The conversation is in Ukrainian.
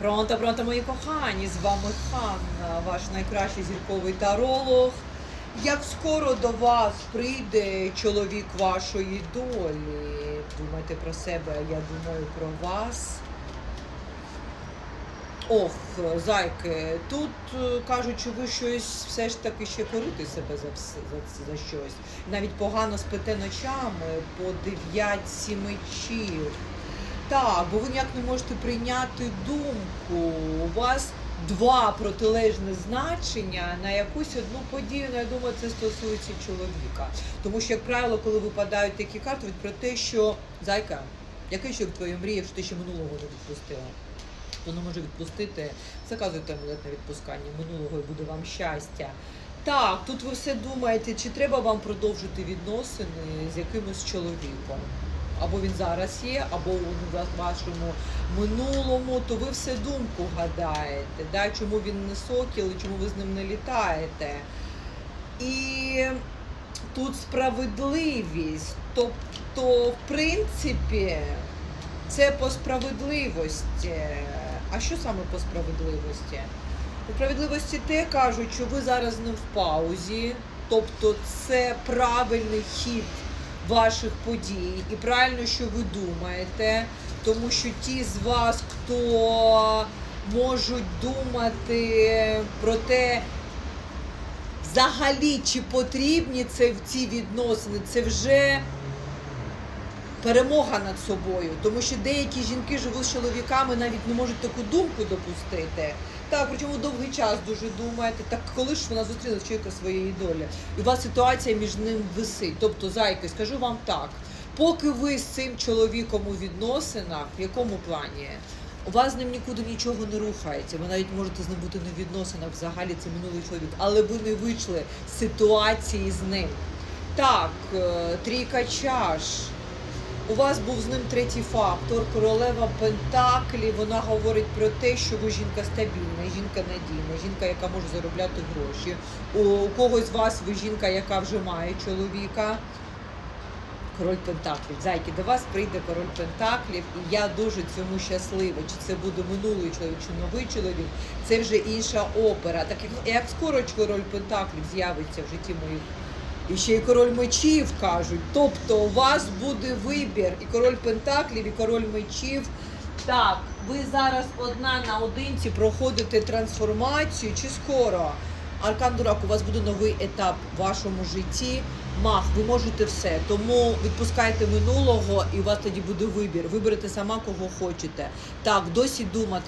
Пронто, пронто, мої кохані! З вами Ханна, ваш найкращий зірковий таролог. Як скоро до вас прийде чоловік вашої долі? Думайте про себе, я думаю про вас. Ох, зайки, тут кажуть, що ви щось все ж таки ще корите себе за, за, за щось. Навіть погано спите ночами по 9-7 мечів. Так, бо ви ніяк не можете прийняти думку. У вас два протилежні значення на якусь одну подію. Ну, я думаю, це стосується чоловіка. Тому що, як правило, коли випадають такі карти, від про те, що зайка, який ще в твоїй мрії, що ти ще минулого не відпустила? Не може відпустити, заказуйте амулет відпускання минулого і буде вам щастя. Так, тут ви все думаєте, чи треба вам продовжити відносини з якимось чоловіком. Або він зараз є, або у вашому минулому, то ви все думку гадаєте, да? чому він не сокіл і чому ви з ним не літаєте. І тут справедливість. Тобто, в принципі, це по справедливості. А що саме по справедливості? По справедливості те кажуть, що ви зараз не в паузі, тобто це правильний хід ваших подій, і правильно, що ви думаєте, тому що ті з вас, хто можуть думати про те, взагалі чи потрібні це ці відносини, це вже перемога над собою, тому що деякі жінки живуть з чоловіками, навіть не можуть таку думку допустити. Так, причому довгий час дуже думаєте, так коли ж вона зустріла чоловіка своєї долі, і у вас ситуація між ним висить. Тобто, зайки, скажу вам так, поки ви з цим чоловіком у відносинах, в якому плані? У вас з ним нікуди нічого не рухається. Ви навіть можете з ним бути не в відносинах, взагалі це минулий чоловік, але ви не вийшли з ситуації з ним. Так, е, трійка чаш. У вас був з ним третій фактор, королева Пентаклі. Вона говорить про те, що ви жінка стабільна, жінка надійна, жінка, яка може заробляти гроші. У, когось з вас ви жінка, яка вже має чоловіка. Король Пентаклів. Зайки, до вас прийде король Пентаклів, і я дуже цьому щаслива. Чи це буде минулий чоловік, чи новий чоловік, це вже інша опера. Так як, як скоро король Пентаклів з'явиться в житті моїх і ще й король мечів кажуть. Тобто у вас буде вибір і король пентаклів, і король мечів. Так, ви зараз одна на одинці проходите трансформацію чи скоро? Аркан Дурак, у вас буде новий етап в вашому житті. Мах, ви можете все. Тому відпускайте минулого, і у вас тоді буде вибір. Виберете сама кого хочете. Так, досі думати.